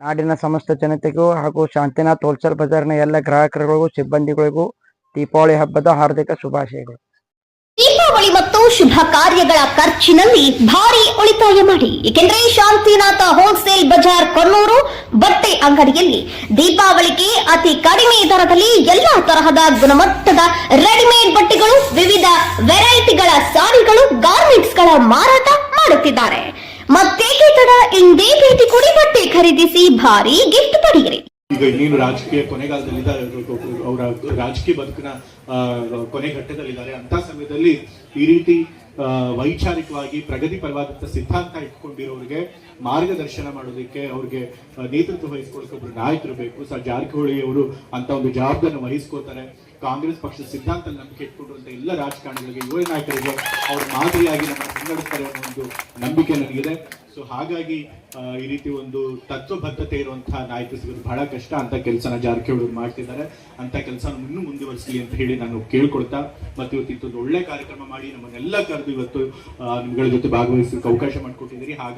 ನಾಡಿನ ಸಮಸ್ತ ಜನತೆಗೂ ಹಾಗೂ ಶಾಂತಿನಾಥ್ ಹೋಲ್ಸೇಲ್ ಬಜಾರ್ನ ಎಲ್ಲ ಗ್ರಾಹಕರಿಗೂ, ಸಿಬ್ಬಂದಿಗಳಿಗೂ ದೀಪಾವಳಿ ಹಬ್ಬದ ಹಾರ್ದಿಕ ಶುಭಾಶಯಗಳು. ದೀಪಾವಳಿ ಮತ್ತು ಶುಭ ಕಾರ್ಯಗಳ ಖರ್ಚಿನಲ್ಲಿ ಭಾರಿ ಉಳಿತಾಯ ಮಾಡಿ. ಏಕೆಂದರೆ ಶಾಂತಿನಾಥ ಹೋಲ್ಸೇಲ್ ಬಜಾರ್ ಕೊನ್ನೂರು ಬಟ್ಟೆ ಅಂಗಡಿಯಲ್ಲಿ ದೀಪಾವಳಿಗೆ ಅತಿ ಕಡಿಮೆ ದರದಲ್ಲಿ ಎಲ್ಲಾ ತರಹದ ಗುಣಮಟ್ಟದ ರೆಡಿಮೇಡ್ ಬಟ್ಟೆಗಳು, ವಿವಿಧ ವೆರೈಟಿಗಳ ಸಾರಿಗಳು, ಗಾರ್ಮೆಂಟ್ಸ್ಗಳ ಮಾರಾಟ ಮಾಡುತ್ತಿದ್ದಾರೆ. ಇಂದೇ ಭೇಟಿ ಕೊಡಿ ಬಟ್ಟೆ ಖರೀದಿಸಿ ಭಾರಿ ಗಿಫ್ಟ್ ಪಡೆಯಿರಿ. ಈಗ ಇನ್ನೇನು ರಾಜಕೀಯ ಕೊನೆಗಾಲದಲ್ಲಿ ಅವರ ರಾಜಕೀಯ ಬದುಕಿನ ಕೊನೆ ಘಟ್ಟದಲ್ಲಿದ್ದಾರೆ. ಅಂತ ಸಮಯದಲ್ಲಿ ಈ ರೀತಿ ವೈಚಾರಿಕವಾಗಿ ವೈಚಾರಿಕವಾಗಿ ಪ್ರಗತಿಪರವಾದಂಥ ಸಿದ್ಧಾಂತ ಇಟ್ಕೊಂಡಿರೋರಿಗೆ ಮಾರ್ಗದರ್ಶನ ಮಾಡೋದಕ್ಕೆ ಅವ್ರಿಗೆ ನೇತೃತ್ವ ವಹಿಸ್ಕೊಳ್ಳೋಕೆ ಒಬ್ರು ನಾಯಕರು ಬೇಕು. ಸರ್ ಜಾರಕಿಹೊಳಿ ಅವರು ಅಂತ ಒಂದು ಜವಾಬ್ದಾರಿ ವಹಿಸ್ಕೋತಾರೆ ಕಾಂಗ್ರೆಸ್ ಪಕ್ಷದ ಸಿದ್ಧಾಂತ ನಂಬಿಕೆ ಇಟ್ಕೊಂಡಿರುವಂಥ ಎಲ್ಲ ರಾಜಕಾರಣಿಗಳಿಗೆ, ಯುವ ನಾಯಕರಿಗೆ ಅವ್ರ ಮಾದರಿಯಾಗಿ ನಮ್ಮ ಮುನ್ನಡೆಸ್ತಾರೆ ಅನ್ನೋ ಒಂದು ನಂಬಿಕೆ ನನಗಿದೆ. ಸೊ ಹಾಗಾಗಿ ಈ ರೀತಿ ಒಂದು ತತ್ವಬದ್ಧತೆ ಇರುವಂತಹ ನಾಯಕರು ಸಿಗೋದು ಬಹಳ ಕಷ್ಟ ಅಂತ ಕೆಲಸನ ಜಾರಕಿಹೊಳಿ ಮಾಡ್ತಿದ್ದಾರೆ. ಅಂತ ಕೆಲಸನ ಇನ್ನೂ ಮುಂದುವರಿಸಲಿ ಅಂತ ಹೇಳಿ ನಾನು ಕೇಳ್ಕೊಳ್ತಾ, ಮತ್ತೆ ಇವತ್ತು ಇತ್ತೊಂದು ಒಳ್ಳೆ ಕಾರ್ಯಕ್ರಮ ಮಾಡಿ ನಮ್ಮನ್ನೆಲ್ಲ ಕರೆದು ಇವತ್ತು ನಿಮ್ಗಳ ಜೊತೆ ಭಾಗವಹಿಸಲಿಕ್ಕೆ ಅವಕಾಶ ಮಾಡಿಕೊಟ್ಟಿದ್ದೀರಿ. ಹಾಗಾಗಿ